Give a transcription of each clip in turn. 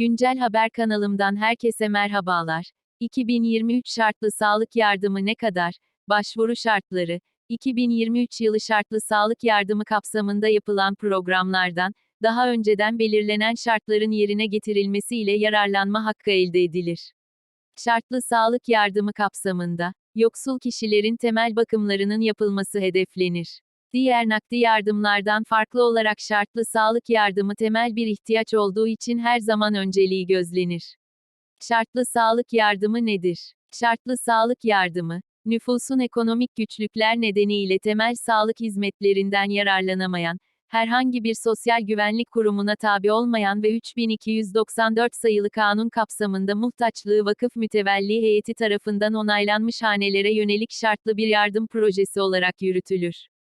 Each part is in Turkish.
Güncel Haber kanalımdan herkese merhabalar. 2023 şartlı sağlık yardımı ne kadar? Başvuru şartları. 2023 yılı şartlı sağlık yardımı kapsamında yapılan programlardan, daha önceden belirlenen şartların yerine getirilmesiyle yararlanma hakkı elde edilir. Şartlı sağlık yardımı kapsamında, yoksul kişilerin temel bakımlarının yapılması hedeflenir. Diğer nakdi yardımlardan farklı olarak şartlı sağlık yardımı temel bir ihtiyaç olduğu için her zaman önceliği gözlenir. Şartlı sağlık yardımı nedir? Şartlı sağlık yardımı, nüfusun ekonomik güçlükler nedeniyle temel sağlık hizmetlerinden yararlanamayan, herhangi bir sosyal güvenlik kurumuna tabi olmayan ve 3294 sayılı kanun kapsamında muhtaçlığı vakıf mütevelli heyeti tarafından onaylanmış hanelere yönelik şartlı bir yardım projesi olarak yürütülür.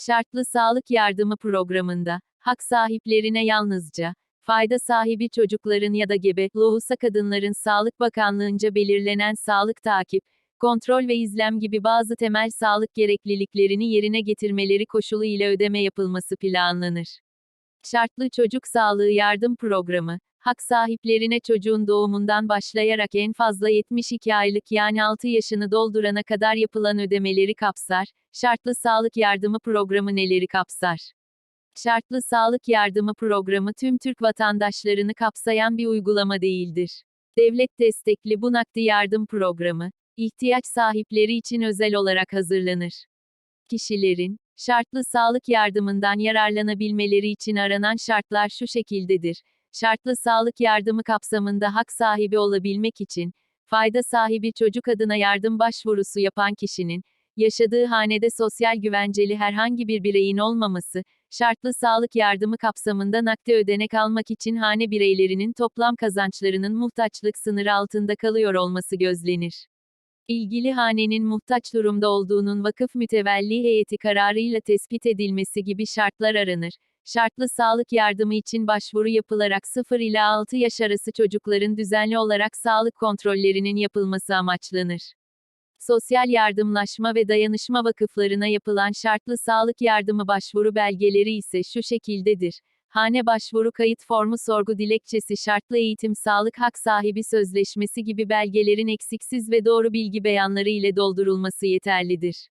Şartlı sağlık yardımı programında, hak sahiplerine yalnızca, fayda sahibi çocukların ya da gebe, lohusa kadınların Sağlık Bakanlığınca belirlenen sağlık takip, kontrol ve izlem gibi bazı temel sağlık gerekliliklerini yerine getirmeleri koşulu ile ödeme yapılması planlanır. Şartlı Çocuk Sağlığı Yardım Programı, hak sahiplerine çocuğun doğumundan başlayarak en fazla 72 aylık yani 6 yaşını doldurana kadar yapılan ödemeleri kapsar. Şartlı Sağlık Yardımı Programı neleri kapsar? Şartlı Sağlık Yardımı Programı tüm Türk vatandaşlarını kapsayan bir uygulama değildir. Devlet destekli bu nakdi yardım programı, ihtiyaç sahipleri için özel olarak hazırlanır. Kişilerin, şartlı sağlık yardımından yararlanabilmeleri için aranan şartlar şu şekildedir. Şartlı sağlık yardımı kapsamında hak sahibi olabilmek için, fayda sahibi çocuk adına yardım başvurusu yapan kişinin, yaşadığı hanede sosyal güvenceli herhangi bir bireyin olmaması, şartlı sağlık yardımı kapsamında nakde ödenek almak için hane bireylerinin toplam kazançlarının muhtaçlık sınırı altında kalıyor olması gözlenir. İlgili hanenin muhtaç durumda olduğunun vakıf mütevelli heyeti kararıyla tespit edilmesi gibi şartlar aranır. Şartlı sağlık yardımı için başvuru yapılarak 0 ila 6 yaş arası çocukların düzenli olarak sağlık kontrollerinin yapılması amaçlanır. Sosyal Yardımlaşma ve Dayanışma Vakıflarına yapılan şartlı sağlık yardımı başvuru belgeleri ise şu şekildedir. Hane başvuru kayıt formu sorgu dilekçesi şartlı eğitim sağlık hak sahibi sözleşmesi gibi belgelerin eksiksiz ve doğru bilgi beyanları ile doldurulması yeterlidir.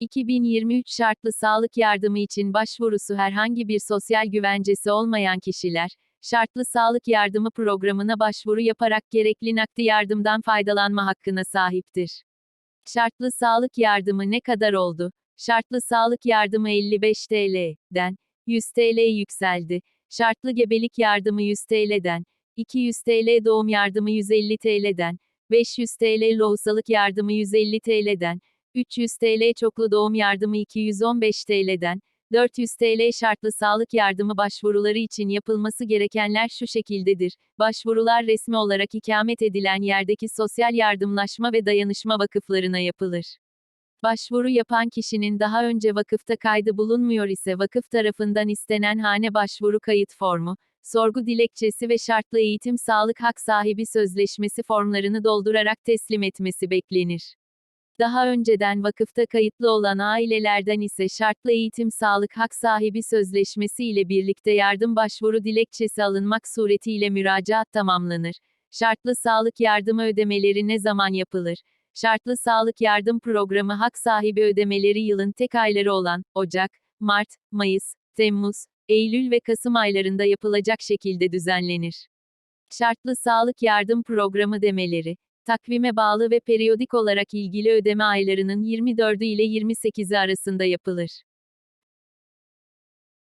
2023 şartlı sağlık yardımı için başvurusu herhangi bir sosyal güvencesi olmayan kişiler, şartlı sağlık yardımı programına başvuru yaparak gerekli nakdi yardımdan faydalanma hakkına sahiptir. Şartlı sağlık yardımı ne kadar oldu? Şartlı sağlık yardımı 55 TL'den 100 TL yükseldi. Şartlı gebelik yardımı 100 TL'den 200 TL doğum yardımı 150 TL'den 500 TL lohusalık yardımı 150 TL'den 300 TL çoklu doğum yardımı 215 TL'den 400 TL şartlı sağlık yardımı başvuruları için yapılması gerekenler şu şekildedir. Başvurular resmi olarak ikamet edilen yerdeki sosyal yardımlaşma ve dayanışma vakıflarına yapılır. Başvuru yapan kişinin daha önce vakıfta kaydı bulunmuyor ise vakıf tarafından istenen hane başvuru kayıt formu, sorgu dilekçesi ve şartlı eğitim sağlık hak sahibi sözleşmesi formlarını doldurarak teslim etmesi beklenir. Daha önceden vakıfta kayıtlı olan ailelerden ise şartlı eğitim sağlık hak sahibi sözleşmesi ile birlikte yardım başvuru dilekçesi alınmak suretiyle müracaat tamamlanır. Şartlı sağlık yardımı ödemeleri ne zaman yapılır? Şartlı sağlık yardım programı hak sahibi ödemeleri yılın tek ayları olan Ocak, Mart, Mayıs, Temmuz, Eylül ve Kasım aylarında yapılacak şekilde düzenlenir. Şartlı sağlık yardım programı demeleri takvime bağlı ve periyodik olarak ilgili ödeme aylarının 24'ü ile 28'i arasında yapılır.